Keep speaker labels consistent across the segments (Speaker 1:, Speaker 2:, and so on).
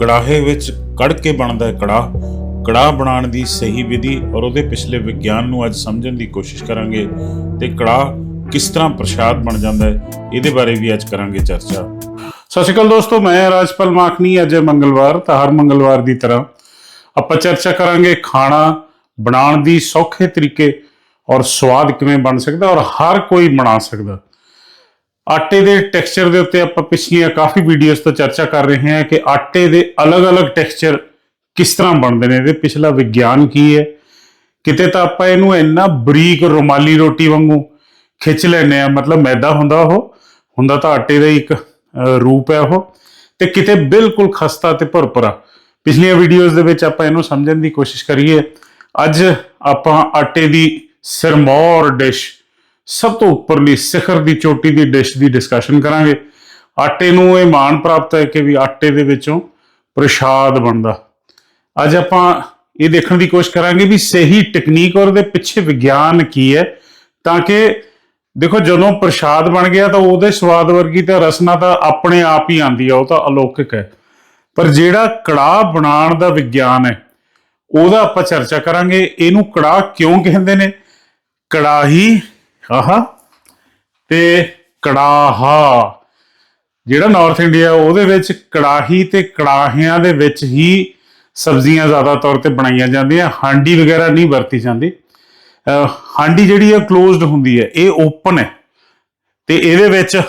Speaker 1: ਕੜਾਹੇ ਵਿੱਚ ਕੜ ਕੇ ਬਣਦਾ ਹੈ ਕੜਾਹ। ਕੜਾਹ ਬਣਾਉਣ ਦੀ ਸਹੀ ਵਿਧੀ ਔਰ ਉਹਦੇ ਪਿਛਲੇ ਵਿਗਿਆਨ ਨੂੰ ਅੱਜ ਸਮਝਣ ਦੀ ਕੋਸ਼ਿਸ਼ ਕਰਾਂਗੇ ਤੇ ਕੜਾਹ ਕਿਸ ਤਰ੍ਹਾਂ ਪ੍ਰਸ਼ਾਦ ਬਣ ਜਾਂਦਾ ਹੈ, ਇਹਦੇ ਬਾਰੇ ਵੀ ਅੱਜ ਕਰਾਂਗੇ ਚਰਚਾ।
Speaker 2: ਸਤਿ ਸ਼੍ਰੀ ਅਕਾਲ ਦੋਸਤੋ, ਮੈਂ ਰਾਜਪਾਲ ਮਾਖਨੀ ਅੱਜ ਮੰਗਲਵਾਰ, ਤਾਂ ਹਰ ਮੰਗਲਵਾਰ ਦੀ ਤਰ੍ਹਾਂ ਆਪਾਂ ਚਰਚਾ ਕਰਾਂਗੇ ਖਾਣਾ ਬਣਾਉਣ ਦੀ ਸੌਖੇ ਤਰੀਕੇ ਔਰ ਸਵਾਦ ਕਿਵੇਂ ਬਣ ਸਕਦਾ ਔਰ ਹਰ ਕੋਈ ਬਣਾ ਸਕਦਾ। ਆਟੇ ਦੇ ਟੈਕਸਚਰ ਦੇ ਉੱਤੇ ਆਪਾਂ ਪਿਛਲੀਆਂ ਕਾਫੀ ਵੀਡੀਓਜ਼ ਤੋਂ ਚਰਚਾ ਕਰ ਰਹੇ ਹਾਂ ਕਿ ਆਟੇ ਦੇ ਅਲੱਗ-ਅਲੱਗ ਟੈਕਸਚਰ ਕਿਸ ਤਰ੍ਹਾਂ ਬਣਦੇ ਨੇ, ਇਹਦੇ ਪਿਛਲਾ ਵਿਗਿਆਨ ਕੀ ਹੈ? ਕਿਤੇ ਤਾਂ ਆਪਾਂ ਇਹਨੂੰ ਇੰਨਾ ਬਰੀਕ ਰੁਮਾਲੀ ਰੋਟੀ ਵਾਂਗੂ ਖਿੱਚ ਲੈਨੇ ਆ ਮਤਲਬ ਮੈਦਾ ਹੁੰਦਾ ਉਹ, ਹੁੰਦਾ ਤਾਂ ਆਟੇ ਦਾ ਹੀ ਇੱਕ ਰੂਪ ਹੈ ਉਹ, ਤੇ ਕਿਤੇ ਬਿਲਕੁਲ ਖਸਤਾ ਤੇ ਭੁਰਭੁਰਾ। ਪਿਛਲੀਆਂ ਵੀਡੀਓਜ਼ ਦੇ ਵਿੱਚ ਆਪਾਂ ਇਹਨੂੰ ਸਮਝਣ ਦੀ ਕੋਸ਼ਿਸ਼ ਕਰੀਏ। ਅੱਜ ਆਪਾਂ ਆਟੇ ਦੀ ਸਿਰਮੌਰ ਡਿਸ਼ ਸਭ ਤੋਂ ਉੱਪਰਲੀ ਸਿਖਰ ਦੀ ਚੋਟੀ ਦੀ ਡਿਸ਼ ਦੀ ਡਿਸਕਸ਼ਨ ਕਰਾਂਗੇ। ਆਟੇ ਨੂੰ ਇਹ ਮਾਣ ਪ੍ਰਾਪਤ ਹੈ ਕਿ ਵੀ ਆਟੇ ਦੇ ਵਿੱਚੋਂ ਪ੍ਰਸ਼ਾਦ ਬਣਦਾ। ਅੱਜ ਆਪਾਂ ਇਹ ਦੇਖਣ ਦੀ ਕੋਸ਼ਿਸ਼ ਕਰਾਂਗੇ ਵੀ ਸਹੀ ਟੈਕਨੀਕ ਔਰ ਦੇ ਪਿੱਛੇ ਵਿਗਿਆਨ ਕੀ ਹੈ, ਤਾਂ ਕਿ ਦੇਖੋ ਜਦੋਂ ਪ੍ਰਸ਼ਾਦ ਬਣ ਗਿਆ ਤਾਂ ਉਹਦੇ ਸਵਾਦ ਵਰਗੀ ਤਾਂ ਰਸਨਾ ਤਾਂ ਆਪਣੇ ਆਪ ਹੀ ਆਂਦੀ ਆ, ਉਹ ਤਾਂ ਅਲੌਕਿਕ ਹੈ। ਪਰ ਜਿਹੜਾ ਕੜਾਹ ਬਣਾਉਣ ਦਾ ਵਿਗਿਆਨ ਹੈ, ਉਹਦਾ ਆਪਾਂ ਚਰਚਾ ਕਰਾਂਗੇ, ਇਹਨੂੰ ਕੜਾਹ ਕਿਉਂ ਕਹਿੰਦੇ ਨੇ? ਕੜਾਹੀ ਆਹਾ। ਤੇ ਕੜਾਹਾ, ਜਿਹੜਾ ਨਾਰਥ ਇੰਡੀਆ ਉਹਦੇ ਵਿੱਚ ਕੜਾਹੀ ਤੇ ਕੜਾਹਿਆਂ ਦੇ ਵਿੱਚ ਹੀ ਸਬਜ਼ੀਆਂ ਜ਼ਿਆਦਾ ਤੌਰ ਤੇ ਬਣਾਈਆਂ ਜਾਂਦੀਆਂ। ਹਾਂਡੀ ਵਗੈਰਾ ਨਹੀਂ ਵਰਤੀ ਜਾਂਦੀ। ਹਾਂਡੀ ਜਿਹੜੀ ਹੈ ক্লোਜ਼ਡ ਹੁੰਦੀ ਹੈ। ਇਹ ਓਪਨ ਹੈ। ਤੇ ਇਹਦੇ ਵਿੱਚ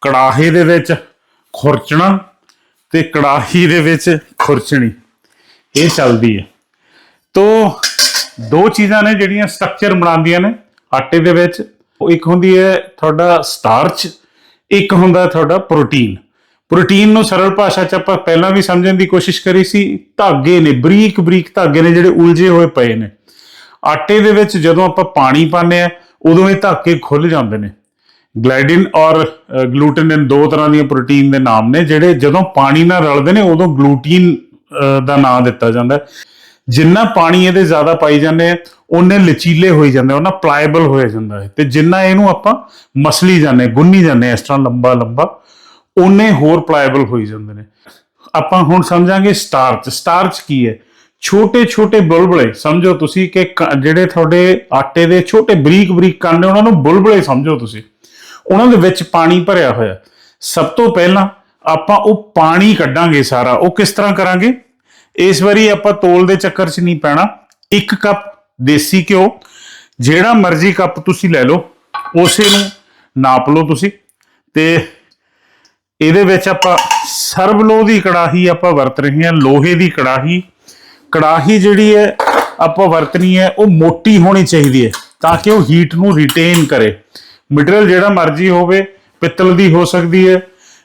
Speaker 2: ਕੜਾਹੇ ਦੇ ਵਿੱਚ ਖੁਰਚਣਾ ਤੇ ਕੜਾਹੀ ਦੇ ਵਿੱਚ ਖੁਰਚਣੀ। ਇਹ ਚੱਲਦੀ ਹੈ। ਤੋ ਦੋ ਚੀਜ਼ਾਂ ਨੇ ਜਿਹੜੀਆਂ ਸਟਰਕਚਰ ਬਣਾਉਂਦੀਆਂ ਨੇ। ਆਟੇ ਦੇ ਵਿੱਚ ਉਹ ਇੱਕ ਹੁੰਦੀ ਹੈ ਤੁਹਾਡਾ ਸਟਾਰਚ ਇੱਕ ਹੁੰਦਾ ਤੁਹਾਡਾ ਪ੍ਰੋਟੀਨ ਪ੍ਰੋਟੀਨ ਨੂੰ ਸਰਲ ਭਾਸ਼ਾ ਚ ਆਪਾਂ ਪਹਿਲਾਂ ਵੀ ਸਮਝਣ ਦੀ ਕੋਸ਼ਿਸ਼ ਕਰੀ ਸੀ, ਧਾਗੇ ਨੇ, ਬਰੀਕ ਬਰੀਕ ਧਾਗੇ ਨੇ ਜਿਹੜੇ ਉਲਝੇ ਹੋਏ ਪਏ ਨੇ। ਆਟੇ ਦੇ ਵਿੱਚ ਜਦੋਂ ਆਪਾਂ ਪਾਣੀ ਪਾਉਂਦੇ ਆ ਉਦੋਂ ਇਹ ਧਾਗੇ ਖੁੱਲ ਜਾਂਦੇ ਨੇ। ਗਲਾਈਡਿਨ ਔਰ ਗਲੂਟਨਿਨ ਦੋ ਤਰ੍ਹਾਂ ਦੀਆਂ ਪ੍ਰੋਟੀਨ ਦੇ ਨਾਮ ਨੇ, ਜਿਹੜੇ ਜਦੋਂ ਪਾਣੀ ਨਾਲ ਰਲਦੇ ਨੇ, ਉਦੋਂ ਗਲੂਟੀਨ ਦਾ ਨਾਮ ਦਿੱਤਾ ਜਾਂਦਾ ਹੈ। ਜਿੰਨਾ ਪਾਣੀ ਇਹਦੇ ਜ਼ਿਆਦਾ ਪਾਈ ਜਾਂਦੇ ਆ ਉਹਨੇ ਲਚੀਲੇ ਹੋਈ ਜਾਂਦੇ ਉਹਨਾਂ ਪਲਾਈਬਲ ਹੋਇਆ ਜਾਂਦਾ ਹੈ। ਤੇ ਜਿੰਨਾ ਇਹਨੂੰ ਆਪਾਂ ਮਸਲੀ ਜਾਂਦੇ ਗੁੰਨੀ ਜਾਂਦੇ ਹਾਂ ਇਸ ਤਰ੍ਹਾਂ ਲੰਬਾ ਲੰਬਾ ਉਹਨੇ ਹੋਰ ਪਲਾਈਬਲ ਹੋਈ ਜਾਂਦੇ ਨੇ। ਆਪਾਂ ਹੁਣ ਸਮਝਾਂਗੇ ਸਟਾਰਚ ਸਟਾਰਚ ਕੀ ਹੈ? ਛੋਟੇ ਛੋਟੇ ਬੁਲਬੁਲੇ, ਸਮਝੋ ਤੁਸੀਂ ਕਿ ਕ- ਜਿਹੜੇ ਤੁਹਾਡੇ ਆਟੇ ਦੇ ਛੋਟੇ ਬਰੀਕ ਬਰੀਕ ਕਣ ਨੇ, ਉਹਨਾਂ ਨੂੰ ਬੁਲਬੁਲੇ ਸਮਝੋ ਤੁਸੀਂ। ਉਹਨਾਂ ਦੇ ਵਿੱਚ ਪਾਣੀ ਭਰਿਆ ਹੋਇਆ। ਸਭ ਤੋਂ ਪਹਿਲਾਂ ਆਪਾਂ ਉਹ ਪਾਣੀ ਕੱਢਾਂਗੇ ਸਾਰਾ। ਉਹ ਕਿਸ ਤਰ੍ਹਾਂ ਕਰਾਂਗੇ? ਇਸ ਵਾਰੀ ਆਪਾਂ ਤੋਲ ਦੇ ਚੱਕਰ 'ਚ ਨਹੀਂ ਪੈਣਾ। ਇੱਕ ਕੱਪ ਦੇਸੀ ਘਿਓ, ਜਿਹੜਾ ਮਰਜ਼ੀ ਕੱਪ ਤੁਸੀਂ ਲੈ ਲਓ, ਉਸੇ ਨੂੰ ਨਾਪ ਲਓ ਤੁਸੀਂ ਤੇ ਇਹਦੇ ਵਿੱਚ ਆਪਾਂ ਸਰਬ ਲੋਹ ਦੀ ਕੜਾਹੀ ਆਪਾਂ ਵਰਤ ਰਹੇ ਹਾਂ, ਲੋਹੇ ਦੀ ਕੜਾਹੀ। ਕੜਾਹੀ ਜਿਹੜੀ ਹੈ, ਆਪਾਂ ਵਰਤਣੀ ਹੈ, ਉਹ ਮੋਟੀ ਹੋਣੀ ਚਾਹੀਦੀ ਹੈ ਤਾਂ ਕਿ ਉਹ ਹੀਟ ਨੂੰ ਰਿਟੇਨ ਕਰੇ। ਮਟੀਰੀਅਲ ਜਿਹੜਾ ਮਰਜ਼ੀ ਹੋਵੇ, ਪਿੱਤਲ ਦੀ ਹੋ ਸਕਦੀ ਹੈ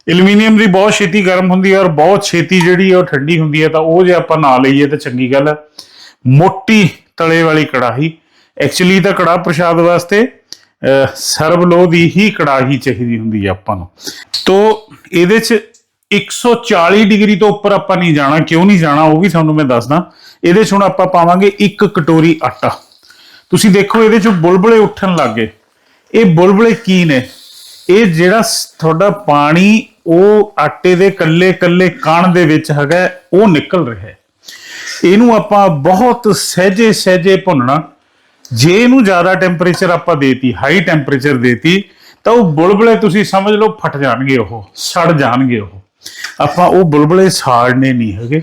Speaker 2: ਐਲੂਮੀਨੀਅਮ ਦੀ ਬਹੁਤ ਛੇਤੀ ਗਰਮ ਹੁੰਦੀ ਹੈ ਔਰ ਬਹੁਤ ਛੇਤੀ ਜਿਹੜੀ ਹੈ ਉਹ ਠੰਡੀ ਹੁੰਦੀ ਹੈ ਤਾਂ ਉਹ ਜੇ ਆਪਾਂ ਨਾ ਲਈਏ ਤਾਂ ਚੰਗੀ ਗੱਲ ਹੈ। ਮੋਟੀ ਤਲੇ ਵਾਲੀ ਕੜਾਹੀ। ਐਕਚੁਅਲੀ ਤਾਂ ਕੜਾਹ ਪ੍ਰਸ਼ਾਦ ਵਾਸਤੇ ਅਹ, ਸਰਬਲੋ ਦੀ ਹੀ ਕੜਾਹੀ ਚਾਹੀਦੀ ਹੁੰਦੀ ਹੈ ਆਪਾਂ ਨੂੰ। ਤੋ ਇਹਦੇ ਚ 140 ਡਿਗਰੀ ਤੋਂ ਉੱਪਰ ਆਪਾਂ ਨਹੀਂ ਜਾਣਾ ਕਿਉਂ ਨਹੀਂ ਜਾਣਾ ਉਹ ਵੀ ਤੁਹਾਨੂੰ ਮੈਂ ਦੱਸਦਾ। ਇਹਦੇ ਚ ਹੁਣ ਆਪਾਂ ਪਾਵਾਂਗੇ ਇੱਕ ਕਟੋਰੀ ਆਟਾ। ਤੁਸੀਂ ਦੇਖੋ ਇਹਦੇ ਚ ਬੁਲਬੁਲੇ ਉੱਠਣ ਲੱਗੇ ਇਹ ਬੁਲਬੁਲੇ ਕੀ ਨੇ? ਇਹ ਜਿਹੜਾ ਤੁਹਾਡਾ ਪਾਣੀ ਉਹ ਆਟੇ ਦੇ ਕੱਲੇ ਕੱਲੇ ਕਣ ਦੇ ਵਿੱਚ ਹੈਗਾ, ਉਹ ਨਿਕਲ ਰਿਹਾ ਹੈ। ਇਹਨੂੰ ਆਪਾਂ ਬਹੁਤ ਸਹਿਜੇ ਸਹਿਜੇ ਭੁੰਨਣਾ। ਜੇ ਇਹਨੂੰ ਜ਼ਿਆਦਾ ਟੈਂਪਰੇਚਰ ਆਪਾਂ ਦੇਤੀ ਹਾਈ ਟੈਂਪਰੇਚਰ ਦੇਤੀ, ਤਾਂ ਉਹ ਬੁਲਬੁਲੇ ਤੁਸੀਂ ਸਮਝ ਲਓ ਫਟ ਜਾਣਗੇ ਉਹ, ਸੜ ਜਾਣਗੇ ਉਹ। ਆਪਾਂ ਉਹ ਬੁਲਬੁਲੇ ਸਾੜਨੇ ਨਹੀਂ ਹੈਗੇ।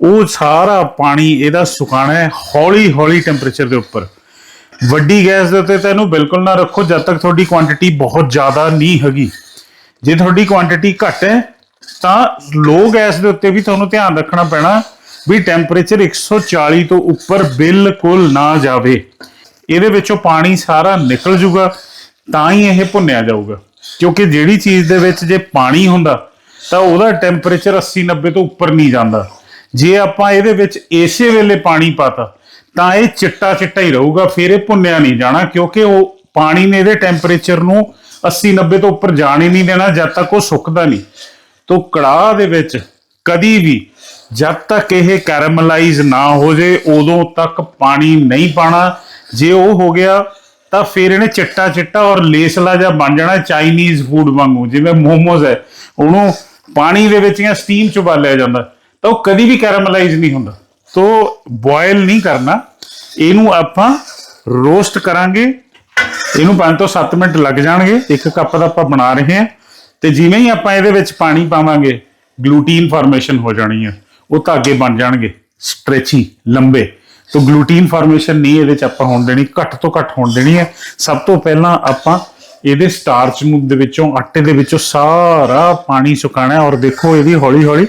Speaker 2: ਉਹ ਸਾਰਾ ਪਾਣੀ ਇਹਦਾ ਸੁਕਾਣਾ ਹੈ ਹੌਲੀ ਹੌਲੀ ਟੈਂਪਰੇਚਰ ਦੇ ਉੱਪਰ। ਵੱਡੀ ਗੈਸ ਦੇ ਉੱਤੇ ਤਾਂ ਇਹਨੂੰ ਬਿਲਕੁਲ ਨਾ ਰੱਖੋ, ਜਦ ਤੱਕ ਤੁਹਾਡੀ ਕੁਆਂਟੀਟੀ ਬਹੁਤ ਜ਼ਿਆਦਾ ਨਹੀਂ ਹੈਗੀ। ਜੇ ਤੁਹਾਡੀ ਕੁਆਂਟੀਟੀ ਘੱਟ ਹੈ, ਤਾਂ ਲੋ ਗੈਸ ਦੇ ਉੱਤੇ ਵੀ ਤੁਹਾਨੂੰ ਧਿਆਨ ਰੱਖਣਾ ਪੈਣਾ ਵੀ ਟੈਂਪਰੇਚਰ 140 ਤੋਂ ਉੱਪਰ ਬਿਲਕੁਲ ਨਾ ਜਾਵੇ। ਇਹਦੇ ਵਿੱਚੋਂ ਪਾਣੀ ਸਾਰਾ ਨਿਕਲ ਜੂਗਾ, ਤਾਂ ਹੀ ਇਹ ਭੁੰਨਿਆ ਜਾਊਗਾ। ਕਿਉਂਕਿ ਜਿਹੜੀ ਚੀਜ਼ ਦੇ ਵਿੱਚ ਜੇ ਪਾਣੀ ਹੁੰਦਾ, ਤਾਂ ਉਹਦਾ ਟੈਂਪਰੇਚਰ 80 90 ਤੋਂ ਉੱਪਰ ਨਹੀਂ ਜਾਂਦਾ। ਜੇ ਆਪਾਂ ਇਹਦੇ ਵਿੱਚ ਇਸੇ ਵੇਲੇ ਪਾਣੀ ਪਾਤਾ, ਤਾਂ ਇਹ ਚਿੱਟਾ ਚਿੱਟਾ ਹੀ ਰਹੂਗਾ, ਫਿਰ ਇਹ ਭੁੰਨਿਆ ਨਹੀਂ ਜਾਣਾ, ਕਿਉਂਕਿ ਉਹ ਪਾਣੀ ਨੇ ਇਹਦੇ ਟੈਂਪਰੇਚਰ ਨੂੰ 80 90 ਤੋਂ ਉੱਪਰ ਜਾਣੇ ਨਹੀਂ ਦੇਣਾ, ਜਦ ਤੱਕ ਉਹ ਸੁੱਕਦਾ ਨਹੀਂ। ਤੋ ਕੜਾਹ ਦੇ ਵਿੱਚ ਕਦੀ ਵੀ ਜਦ ਤੱਕ ਇਹ ਕੈਰਮਲਾਈਜ਼ ਨਾ ਹੋ ਜੇ, ਉਦੋਂ ਤੱਕ ਪਾਣੀ ਨਹੀਂ ਪਾਣਾ। ਜੇ ਉਹ ਹੋ ਗਿਆ, ਤਾਂ ਫਿਰ ਇਹਨੇ ਚਿੱਟਾ ਚਿੱਟਾ ਔਰ ਲੇਸਲਾ ਜਿਹਾ ਬਣ ਜਾਣਾ ਚਾਈਨੀਜ਼ ਫੂਡ ਵਾਂਗੂ, ਜਿਵੇਂ ਮੋਮੋਜ਼ ਹੈ। ਉਹਨੂੰ ਪਾਣੀ ਦੇ ਵਿੱਚ ਜਾਂ ਸਟੀਮ ਚ ਉਬਾਲਿਆ ਜਾਂਦਾ, ਤਾਂ ਉਹ ਕਦੀ ਵੀ ਕੈਰਮਲਾਈਜ਼ ਨਹੀਂ ਹੁੰਦਾ। ਤੋ ਬੋਇਲ ਨਹੀਂ ਕਰਨਾ। ਇਹਨੂੰ ਆਪਾਂ ਰੋਸਟ ਕਰਾਂਗੇ। ਇਹਨੂੰ 5 ਤੋਂ 7 ਮਿੰਟ ਲੱਗ ਜਾਣਗੇ, ਇੱਕ ਕੱਪ ਦਾ ਆਪਾਂ ਬਣਾ ਰਹੇ ਹਾਂ। ਤੇ ਜਿਵੇਂ ਹੀ ਆਪਾਂ ਇਹਦੇ ਵਿੱਚ ਪਾਣੀ ਪਾਵਾਂਗੇ ਗਲੂਟੀਨ ਫਾਰਮੇਸ਼ਨ ਹੋ ਜਾਣੀ ਹੈ ਉਹ ਧਾਗੇ ਬਣ ਜਾਣਗੇ। ਸਟ੍ਰੈਚੀ ਲੰਬੇ। ਤੋਂ ਗਲੂਟੀਨ ਫਾਰਮੇਸ਼ਨ ਨਹੀਂ ਇਹਦੇ ਚ ਆਪਾਂ ਹੋਣ ਦੇਣੀ, ਘੱਟ ਤੋਂ ਘੱਟ ਹੋਣ ਦੇਣੀ ਹੈ ਸਭ ਤੋਂ ਪਹਿਲਾਂ ਆਪਾਂ ਇਹਦੇ ਸਟਾਰਚ ਨੂੰ ਦੇ ਵਿੱਚੋਂ, ਆਟੇ ਦੇ ਵਿੱਚੋਂ ਸਾਰਾ ਪਾਣੀ ਸੁਕਾਣਾ ਔਰ ਦੇਖੋ ਇਹਦੀ ਹੌਲੀ ਹੌਲੀ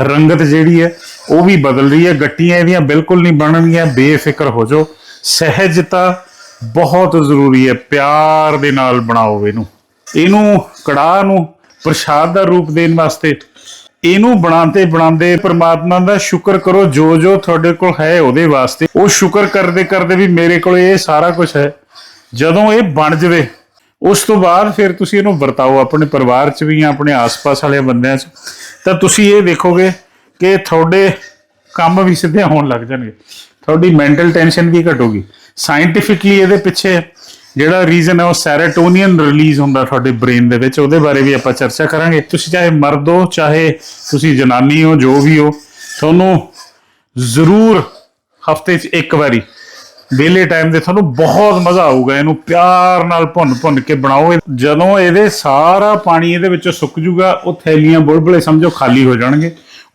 Speaker 2: ਰੰਗਤ ਜਿਹੜੀ ਹੈ, ਉਹ ਵੀ ਬਦਲ ਰਹੀ ਹੈ। ਗੱਟੀਆਂ ਇਹਦੀਆਂ ਬਿਲਕੁਲ ਨਹੀਂ ਬਣਨਗੀਆਂ। ਬੇਫਿਕਰ ਹੋ ਜਾਓ। ਸਹਿਜਤਾ ਬਹੁਤ ਜ਼ਰੂਰੀ ਹੈ ਪਿਆਰ ਦੇ ਨਾਲ ਬਣਾਓ ਇਹਨੂੰ। ਇਹਨੂੰ ਕੜਾਹ ਨੂੰ ਪ੍ਰਸ਼ਾਦ ਦਾ ਰੂਪ ਦੇਣ ਵਾਸਤੇ, ਇਹਨੂੰ ਬਣਾਉਂਦੇ ਬਣਾਉਂਦੇ ਪ੍ਰਮਾਤਮਾ ਦਾ ਸ਼ੁਕਰ ਕਰੋ ਜੋ ਜੋ ਤੁਹਾਡੇ ਕੋਲ ਹੈ ਉਹਦੇ ਵਾਸਤੇ। ਉਹ ਸ਼ੁਕਰ ਕਰਦੇ ਕਰਦੇ ਵੀ ਮੇਰੇ ਕੋਲ ਇਹ ਸਾਰਾ ਕੁਝ ਹੈ। ਜਦੋਂ ਇਹ ਬਣ ਜਵੇ, ਉਸ ਤੋਂ ਬਾਅਦ ਫਿਰ ਤੁਸੀਂ ਇਹਨੂੰ ਵਰਤਾਓ ਆਪਣੇ ਪਰਿਵਾਰ 'ਚ ਵੀ ਜਾਂ ਆਪਣੇ ਆਸ-ਪਾਸ ਵਾਲੇ ਬੰਦਿਆਂ 'ਚ। ਤਾਂ ਤੁਸੀਂ ਇਹ ਦੇਖੋਗੇ ਕਿ ਤੁਹਾਡੇ ਕੰਮ ਵੀ ਸਿੱਧੇ ਹੋਣ ਲੱਗ ਜਾਣਗੇ। ਤੁਹਾਡੀ ਮੈਂਟਲ ਟੈਨਸ਼ਨ ਵੀ ਘਟੂਗੀ। ਸਾਇੰਟੀਫਿਕਲੀ ਇਹਦੇ ਪਿੱਛੇ ਜਿਹੜਾ ਰੀਜ਼ਨ ਹੈ ਉਹ ਸੈਰੋਟੋਨਿਨ ਰਿਲੀਜ਼ ਹੁੰਦਾ ਤੁਹਾਡੇ ਬ੍ਰੇਨ ਦੇ ਵਿੱਚ, ਉਹਦੇ ਬਾਰੇ ਵੀ ਆਪਾਂ ਚਰਚਾ ਕਰਾਂਗੇ। ਤੁਸੀਂ ਚਾਹੇ ਮਰਦ ਹੋ, ਚਾਹੇ ਤੁਸੀਂ ਜਨਾਨੀ ਹੋ, ਜੋ ਵੀ ਹੋ, ਤੁਹਾਨੂੰ ਜ਼ਰੂਰ ਹਫ਼ਤੇ 'ਚ ਇੱਕ ਵਾਰੀ ਵਿਹਲੇ ਟਾਈਮ ਦੇ ਤੁਹਾਨੂੰ ਬਹੁਤ ਮਜ਼ਾ ਆਊਗਾ ਇਹਨੂੰ ਪਿਆਰ ਨਾਲ ਭੁੰਨ ਭੁੰਨ ਕੇ ਬਣਾਓ। ਜਦੋਂ ਇਹਦੇ ਸਾਰਾ ਪਾਣੀ ਇਹਦੇ ਵਿੱਚੋਂ ਸੁੱਕ ਜੂਗਾ, ਉਹ ਥੈਲੀਆਂ, ਬੁਲਬੁਲੇ ਸਮਝੋ ਖਾਲੀ ਹੋ ਜਾਣਗੇ।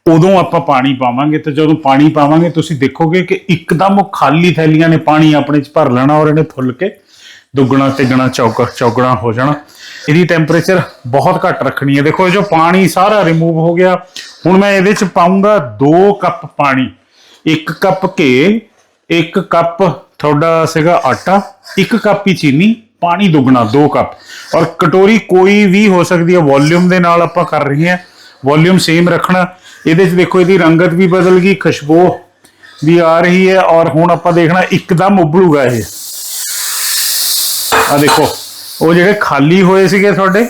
Speaker 2: ਉਦੋਂ ਆਪਾਂ ਪਾਣੀ ਪਾਵਾਂਗੇ ਤੇ ਜਦੋਂ ਪਾਣੀ ਪਾਵਾਂਗੇ, ਤੁਸੀਂ ਦੇਖੋਗੇ ਕਿ ਇੱਕਦਮ ਉਹ ਖਾਲੀ ਥੈਲੀਆਂ ਨੇ ਪਾਣੀ ਆਪਣੇ ਚ ਭਰ ਲੈਣਾ ਔਰ ਇਹਨੇ ਫੁੱਲ ਕੇ ਦੁੱਗਣਾ, ਤਿੱਗਣਾ, ਚੌਕਾ, ਚੌਗਣਾ ਹੋ ਜਾਣਾ। ਇਹਦੀ ਟੈਂਪਰੇਚਰ ਬਹੁਤ ਘੱਟ ਰੱਖਣੀ ਹੈ। ਦੇਖੋ, ਇਹ ਜੋ ਪਾਣੀ ਸਾਰਾ ਰਿਮੂਵ ਹੋ ਗਿਆ। ਹੁਣ ਮੈਂ ਇਹਦੇ ਚ ਪਾਉਂਗਾ 2 ਕੱਪ ਪਾਣੀ। 1 ਕੱਪ ਘੇ 1 ਕੱਪ ਤੁਹਾਡਾ ਸੀਗਾ ਆਟਾ 1 ਕੱਪ ਹੀ ਚੀਨੀ, ਪਾਣੀ ਦੁੱਗਣਾ 2 ਕੱਪ। ਔਰ ਕਟੋਰੀ ਕੋਈ ਵੀ ਹੋ ਸਕਦੀ ਹੈ, ਵੋਲਿਊਮ ਦੇ ਨਾਲ ਆਪਾਂ ਕਰ ਰਹੇ ਹਾਂ ਵੋਲਿਊਮ ਸੇਮ ਰੱਖਣਾ। ਇਹਦੇ 'ਚ ਦੇਖੋ, ਇਹਦੀ ਰੰਗਤ ਵੀ ਬਦਲ ਗਈ, ਖੁਸ਼ਬੂ ਵੀ ਆ ਰਹੀ ਹੈ ਔਰ ਹੁਣ ਆਪਾਂ ਦੇਖਣਾ ਇੱਕਦਮ ਉਬਲੂਗਾ ਇਹ। ਆ ਦੇਖੋ, ਉਹ ਜਿਹੜੇ ਖਾਲੀ ਹੋਏ ਸੀਗੇ ਤੁਹਾਡੇ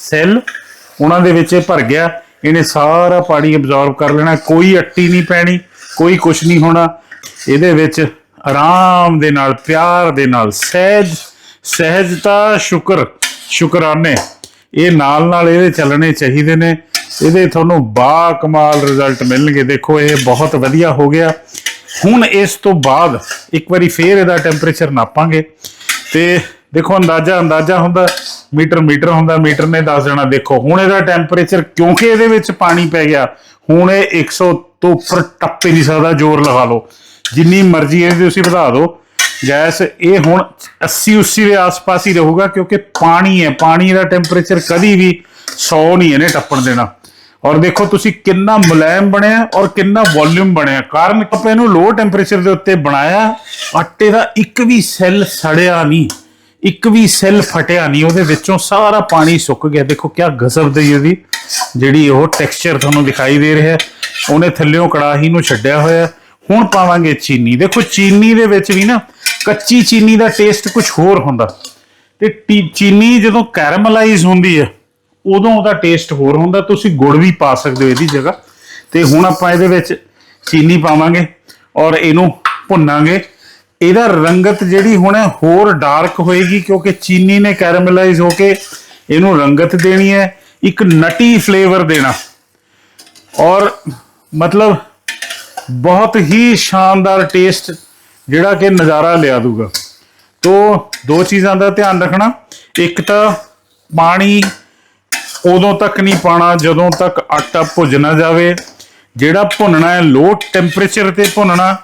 Speaker 2: ਸੈੱਲ ਉਹਨਾਂ ਦੇ ਵਿੱਚ ਇਹ ਭਰ ਗਿਆ। ਇਹਨੇ ਸਾਰਾ ਪਾਣੀ ਅਬਜ਼ੌਰਬ ਕਰ ਲੈਣਾ, ਕੋਈ ਅੱਟੀ ਨਹੀਂ ਪੈਣੀ, ਕੋਈ ਕੁਝ ਨਹੀਂ ਹੋਣਾ। ਇਹਦੇ ਵਿੱਚ ਆਰਾਮ ਦੇ ਨਾਲ, ਪਿਆਰ ਦੇ ਨਾਲ, ਸਹਿਜ, ਸਹਿਜਤਾ, ਸ਼ੁਕਰ, ਸ਼ੁਕਰਾਨੇ। ਇਹ ਨਾਲ ਨਾਲ ਇਹਦੇ ਚੱਲਣੇ ਚਾਹੀਦੇ ਨੇ। ਇਹਦੇ ਤੁਹਾਨੂੰ ਬਾ ਕਮਾਲ ਰਿਜ਼ਲਟ ਮਿਲਣਗੇ। ਦੇਖੋ, ਇਹ ਬਹੁਤ ਵਧੀਆ ਹੋ ਗਿਆ। ਹੁਣ ਇਸ ਤੋਂ ਬਾਅਦ ਇੱਕ ਵਾਰੀ ਫੇਰ ਇਹਦਾ ਟੈਂਪਰੇਚਰ ਨਾਪਾਂਗੇ। ਤੇ ਦੇਖੋ, ਅੰਦਾਜ਼ਾ ਅੰਦਾਜ਼ਾ ਹੁੰਦਾ, ਮੀਟਰ ਮੀਟਰ ਹੁੰਦਾ, ਮੀਟਰ ਨੇ ਦੱਸ ਦੇਣਾ। ਦੇਖੋ, ਹੁਣ ਇਹਦਾ ਟੈਂਪਰੇਚਰ ਕਿਉਂਕਿ ਇਹਦੇ ਵਿੱਚ ਪਾਣੀ ਪੈ ਗਿਆ, ਹੁਣ ਇਹ 100 ਤੋਂ ਉੱਪਰ ਟੱਪੇ ਨਹੀਂ ਸਕਦਾ, ਜ਼ੋਰ ਲਗਾ ਲਓ। ਜਿੰਨੀ ਮਰਜ਼ੀ ਇਹਦੀ ਤੁਸੀਂ ਵਧਾ ਦਿਓ। ਗੈਸ, ਇਹ ਹੁਣ 80 80 ਦੇ ਆਸ-ਪਾਸ ਹੀ ਰਹੂਗਾ, ਕਿਉਂਕਿ ਪਾਣੀ ਹੈ। ਪਾਣੀ ਦਾ ਟੈਂਪਰੇਚਰ ਕਦੀ ਵੀ 100 ਨਹੀਂ ਇਹਨੇ ਟੱਪਣ ਦੇਣਾ। ਔਰ ਦੇਖੋ ਤੁਸੀਂ ਕਿੰਨਾ ਮੁਲਾਇਮ ਬਣਿਆ ਔਰ ਕਿੰਨਾ ਵੋਲਿਊਮ ਬਣਿਆ। ਕਾਰਨ ਆਪਾਂ ਇਹਨੂੰ ਲੋ ਟੈਂਪਰੇਚਰ ਦੇ ਉੱਤੇ ਬਣਾਇਆ, ਆਟੇ ਦਾ ਇੱਕ ਵੀ ਸੈੱਲ ਸੜਿਆ ਨਹੀਂ, ਇੱਕ ਵੀ ਸੈੱਲ ਫਟਿਆ ਨਹੀਂ, ਉਹਦੇ ਵਿੱਚੋਂ ਸਾਰਾ ਪਾਣੀ ਸੁੱਕ ਗਿਆ। ਦੇਖੋ ਕਿਆ ਗਜ਼ਬ ਦੀ ਇਹਦੀ, ਜਿਹੜੀ ਉਹ ਟੈਕਸਚਰ ਤੁਹਾਨੂੰ ਦਿਖਾਈ ਦੇ ਰਿਹਾ। ਉਹਨੇ ਥੱਲਿਓਂ ਕੜਾਹੀ ਨੂੰ ਛੱਡਿਆ ਹੋਇਆ। ਹੁਣ ਪਾਵਾਂਗੇ ਚੀਨੀ। ਦੇਖੋ ਚੀਨੀ ਦੇ ਵਿੱਚ ਵੀ ਨਾ ਕੱਚੀ ਚੀਨੀ ਦਾ ਟੇਸਟ ਕੁਝ ਹੋਰ ਹੁੰਦਾ। ਤੇ ਟੀ- ਚੀਨੀ ਜਦੋਂ ਕੈਰਮਲਾਈਜ਼ ਹੁੰਦੀ ਹੈ ਉਦੋਂ ਉਹਦਾ ਟੇਸਟ ਹੋਰ ਹੁੰਦਾ, ਤੁਸੀਂ ਗੁੜ ਵੀ ਪਾ ਸਕਦੇ ਹੋ ਇਹਦੀ ਜਗ੍ਹਾ। ਤੇ ਹੁਣ ਆਪਾਂ ਇਹਦੇ ਵਿੱਚ ਚੀਨੀ ਪਾਵਾਂਗੇ ਔਰ ਇਹਨੂੰ ਭੁੰਨਾਂਗੇ। ਇਹਦਾ ਰੰਗਤ ਜਿਹੜੀ ਹੁਣ ਹੋਰ ਡਾਰਕ ਹੋਏਗੀ ਕਿਉਂਕਿ ਚੀਨੀ ਨੇ ਕੈਰਮਲਾਈਜ਼ ਹੋ ਕੇ ਇਹਨੂੰ ਰੰਗਤ ਦੇਣੀ ਹੈ, ਇੱਕ ਨਟੀ ਫਲੇਵਰ ਦੇਣਾ। ਔਰ ਮਤਲਬ ਬਹੁਤ ਹੀ ਸ਼ਾਨਦਾਰ ਟੇਸਟ ਜਿਹੜਾ ਕਿ ਨਜ਼ਾਰਾ ਲਿਆ ਦੂਗਾ। ਤੋ ਦੋ ਚੀਜ਼ਾਂ ਦਾ ਧਿਆਨ ਰੱਖਣਾ, ਇੱਕ ਤਾਂ ਪਾਣੀ ਉਦੋਂ ਤੱਕ ਨਹੀਂ ਪਾਣਾ ਜਦੋਂ ਤੱਕ ਆਟਾ ਭੁੱਜ ਨਾ ਜਾਵੇ। ਜਿਹੜਾ ਭੁੰਨਣਾ ਹੈ ਲੋ ਟੈਂਪਰੇਚਰ ਤੇ ਭੁੰਨਣਾ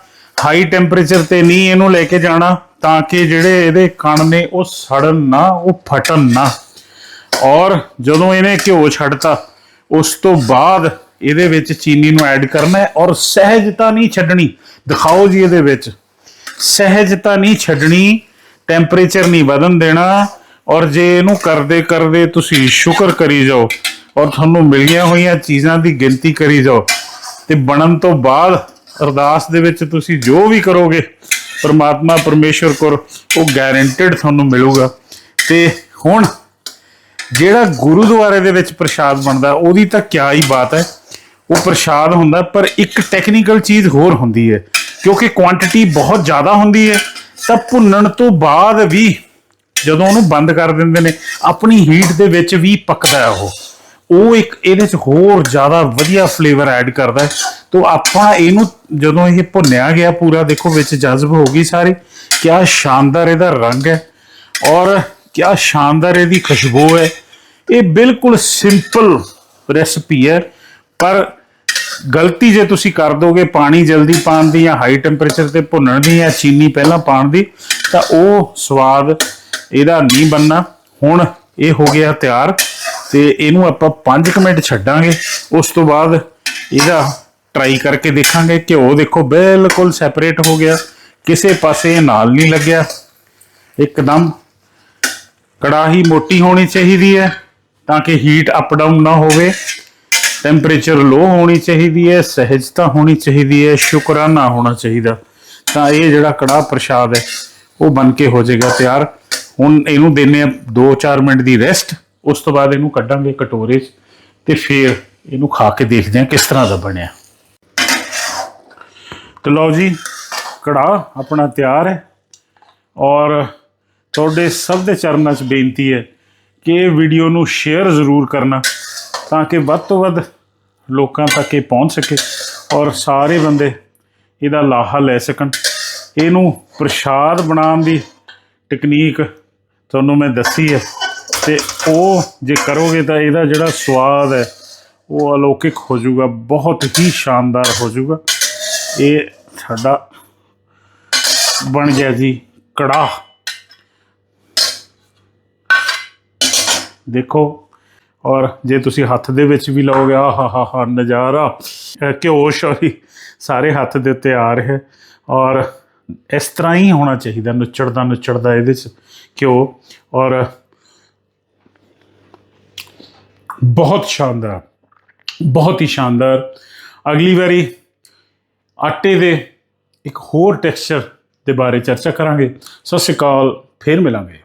Speaker 2: ਹਾਈ ਟੈਂਪਰੇਚਰ ਤੇ ਨਹੀਂ ਇਹਨੂੰ ਲੈ ਕੇ ਜਾਣਾ, ਤਾਂ ਕਿ ਜਿਹੜੇ ਇਹਦੇ ਕਣ ਨੇ ਉਹ ਸੜਨ ਨਾ, ਉਹ ਫਟਣ ਨਾ। ਔਰ ਜਦੋਂ ਇਹਨੇ ਘਿਓ ਛੱਡਤਾ, ਉਸ ਤੋਂ ਬਾਅਦ ਇਹਦੇ ਵਿੱਚ ਚੀਨੀ ਨੂੰ ਐਡ ਕਰਨਾ ਹੈ, ਔਰ ਸਹਿਜਤਾ ਨਹੀਂ ਛੱਡਣੀ। ਦਿਖਾਓ ਜੀ ਇਹਦੇ ਵਿੱਚ। ਸਹਿਜਤਾ ਨਹੀਂ ਛੱਡਣੀ ਟੈਂਪਰੇਚਰ ਨਹੀਂ ਵਧਣ ਦੇਣਾ ਔਰ ਜੇ ਇਹਨੂੰ ਕਰਦੇ ਕਰਦੇ ਤੁਸੀਂ ਸ਼ੁਕਰ ਕਰੀ ਜਾਓ ਔਰ ਤੁਹਾਨੂੰ ਮਿਲੀਆਂ ਹੋਈਆਂ ਚੀਜ਼ਾਂ ਦੀ ਗਿਣਤੀ ਕਰੀ ਜਾਓ, ਤੇ ਬਣਨ ਤੋਂ ਬਾਅਦ ਅਰਦਾਸ ਦੇ ਵਿੱਚ ਤੁਸੀਂ ਜੋ ਵੀ ਕਰੋਗੇ, ਪਰਮਾਤਮਾ ਪਰਮੇਸ਼ਵਰ ਕੋਲ ਉਹ ਗਾਰੰਟਿਡ ਤੁਹਾਨੂੰ ਮਿਲੂਗਾ। ਤੇ ਹੁਣ ਜਿਹੜਾ ਗੁਰਦੁਆਰੇ ਦੇ ਵਿੱਚ ਪ੍ਰਸ਼ਾਦ ਬਣਦਾ, ਉਹਦੀ ਤਾਂ ਕਿਆ ਹੀ ਬਾਤ ਹੈ। ਉਹ ਪ੍ਰਸ਼ਾਦ ਹੁੰਦਾ, ਪਰ ਇੱਕ ਟੈਕਨੀਕਲ ਚੀਜ਼ ਹੋਰ ਹੁੰਦੀ ਹੈ, ਕਿਉਂਕਿ ਕੁਆਂਟੀਟੀ ਬਹੁਤ ਜ਼ਿਆਦਾ ਹੁੰਦੀ ਹੈ, ਤਾਂ ਭੁੰਨਣ ਤੋਂ ਬਾਅਦ ਵੀ ਜਦੋਂ ਉਹਨੂੰ ਬੰਦ ਕਰ ਦਿੰਦੇ ਨੇ, ਆਪਣੀ ਹੀਟ ਦੇ ਵਿੱਚ ਵੀ ਪੱਕਦਾ ਉਹ। ਉਹ ਇੱਕ ਇਹਦੇ ਚ ਹੋਰ ਜ਼ਿਆਦਾ ਵਧੀਆ ਫਲੇਵਰ ਐਡ ਕਰਦਾ ਹੈ। ਤੋਂ ਆਪਾਂ ਇਹਨੂੰ ਜਦੋਂ ਇਹ ਭੁੰਨਿਆ ਗਿਆ ਪੂਰਾ, ਦੇਖੋ ਵਿੱਚ ਜਜ਼ਬ ਹੋ ਗਈ ਸਾਰੇ। ਕਿਆ ਸ਼ਾਨਦਾਰ ਇਹਦਾ ਰੰਗ ਹੈ ਔਰ ਕਿਆ ਸ਼ਾਨਦਾਰ ਇਹਦੀ ਖੁਸ਼ਬੂ ਹੈ। ਇਹ ਬਿਲਕੁਲ ਸਿੰਪਲ ਰੈਸਪੀ ਹੈ। ਪਰ ਗਲਤੀ ਜੇ ਤੁਸੀਂ ਕਰ ਦੋਗੇ ਪਾਣੀ ਜਲਦੀ ਪਾਣ ਦੀ ਜਾਂ ਹਾਈ ਟੈਂਪਰੇਚਰ ਤੇ ਭੁੰਨਣ ਦੀ ਜਾਂ ਚੀਨੀ ਪਹਿਲਾਂ ਪਾਣ ਦੀ, ਤਾਂ ਉਹ ਸਵਾਦ ਇਹਦਾ ਨਹੀਂ ਬੰਨਾ ਹੁਣ ਇਹ ਹੋ ਗਿਆ ਤਿਆਰ ਤੇ ਇਹਨੂੰ ਆਪਾਂ 5 ਮਿੰਟ ਛੱਡਾਂਗੇ। ਉਸ ਤੋਂ ਬਾਅਦ ਇਹਦਾ ਟਰਾਈ ਕਰਕੇ ਦੇਖਾਂਗੇ। ਘਿਓ ਦੇਖੋ ਬਿਲਕੁਲ ਸੈਪਰੇਟ ਹੋ ਗਿਆ। ਕਿਸੇ ਪਾਸੇ ਨਾਲ ਨਹੀਂ ਲੱਗਿਆ। ਇੱਕਦਮ ਕੜਾਹੀ ਮੋਟੀ ਹੋਣੀ ਚਾਹੀਦੀ ਹੈ ਤਾਂ ਕਿ ਹੀਟ ਅਪ ਡਾਊਨ ਨਾ ਹੋਵੇ। ਟੈਂਪਰੇਚਰ ਲੋ ਹੋਣੀ ਚਾਹੀਦੀ ਹੈ ਸਹਿਜਤਾ ਹੋਣੀ ਚਾਹੀਦੀ ਹੈ, ਸ਼ੁਕਰਾਨਾ ਹੋਣਾ ਚਾਹੀਦਾ। ਤਾਂ ਇਹ ਜਿਹੜਾ ਕੜਾਹ ਪ੍ਰਸ਼ਾਦ ਹੈ, ਉਹ ਬਣ ਕੇ ਹੋ ਜਾਏਗਾ ਤਿਆਰ। ਹੁਣ ਇਹਨੂੰ ਦਿੰਨੇ ਆ 2-4 ਮਿੰਟ ਦੀ ਰੈਸਟ ਉਸ ਤੋਂ ਬਾਅਦ ਇਹਨੂੰ ਕੱਢਾਂਗੇ ਕਟੋਰੇ 'ਚ ਤੇ ਫਿਰ ਇਹਨੂੰ ਖਾ ਕੇ ਦੇਖਦੇ ਹਾਂ ਕਿਸ ਤਰ੍ਹਾਂ ਦਾ ਬਣਿਆ। ਤੇ ਲਓ ਜੀ, ਕੜਾਹ ਆਪਣਾ ਤਿਆਰ ਹੈ ਔਰ ਤੁਹਾਡੇ ਸਭ ਦੇ ਚਰਨਾਂ 'ਚ ਬੇਨਤੀ ਹੈ ਕਿ ਇਹ ਵੀਡੀਓ ਨੂੰ ਸ਼ੇਅਰ ਜ਼ਰੂਰ ਕਰਨਾ ਤਾਂ ਕਿ ਵੱਧ ਤੋਂ ਵੱਧ ਲੋਕਾਂ ਤੱਕ ਇਹ ਪਹੁੰਚ ਸਕੇ ਔਰ ਸਾਰੇ ਬੰਦੇ ਇਹਦਾ ਲਾਹਾ ਲੈ ਸਕਣ। ਇਹਨੂੰ ਪ੍ਰਸ਼ਾਦ ਬਣਾਉਣ ਦੀ ਟੈਕਨੀਕ ਤੁਹਾਨੂੰ ਮੈਂ ਦੱਸੀ ਹੈ ਤੇ ਉਹ ਜੇ ਕਰੋਗੇ ਤਾਂ ਇਹਦਾ ਜਿਹੜਾ ਸਵਾਦ ਹੈ, ਉਹ ਅਲੌਕਿਕ ਹੋ ਜਾਊਗਾ, ਬਹੁਤ ਹੀ ਸ਼ਾਨਦਾਰ ਹੋ ਜਾਊਗਾ। ਇਹ ਸਾਡਾ ਬਣ ਗਿਆ ਜੀ ਕੜਾਹ। ਦੇਖੋ, ਔਰ ਜੇ ਤੁਸੀਂ ਹੱਥ ਦੇ ਵਿੱਚ ਵੀ ਲਓਗੇ ਆ ਹਾ ਹਾ ਹਾ ਨਜ਼ਾਰਾ। ਅਹ ਘਿਓ, ਸੌਰੀ, ਸਾਰੇ ਹੱਥ ਦੇ ਉੱਤੇ ਆ ਰਿਹਾ ਔਰ ਇਸ ਤਰ੍ਹਾਂ ਹੀ ਹੋਣਾ ਚਾਹੀਦਾ, ਨੁੱਚੜਦਾ ਨੁੱਚੜਦਾ ਇਹਦੇ ਚ ਘਿਓ ਔਰ ਬਹੁਤ ਸ਼ਾਨਦਾਰ, ਬਹੁਤ ਹੀ ਸ਼ਾਨਦਾਰ। ਅਗਲੀ ਵਾਰੀ ਆਟੇ ਦੇ ਇੱਕ ਹੋਰ ਟੈਕਸਚਰ ਦੇ ਬਾਰੇ ਚਰਚਾ ਕਰਾਂਗੇ। ਸਤਿ ਸ਼੍ਰੀ ਅਕਾਲ, ਫੇਰ ਮਿਲਾਂਗੇ।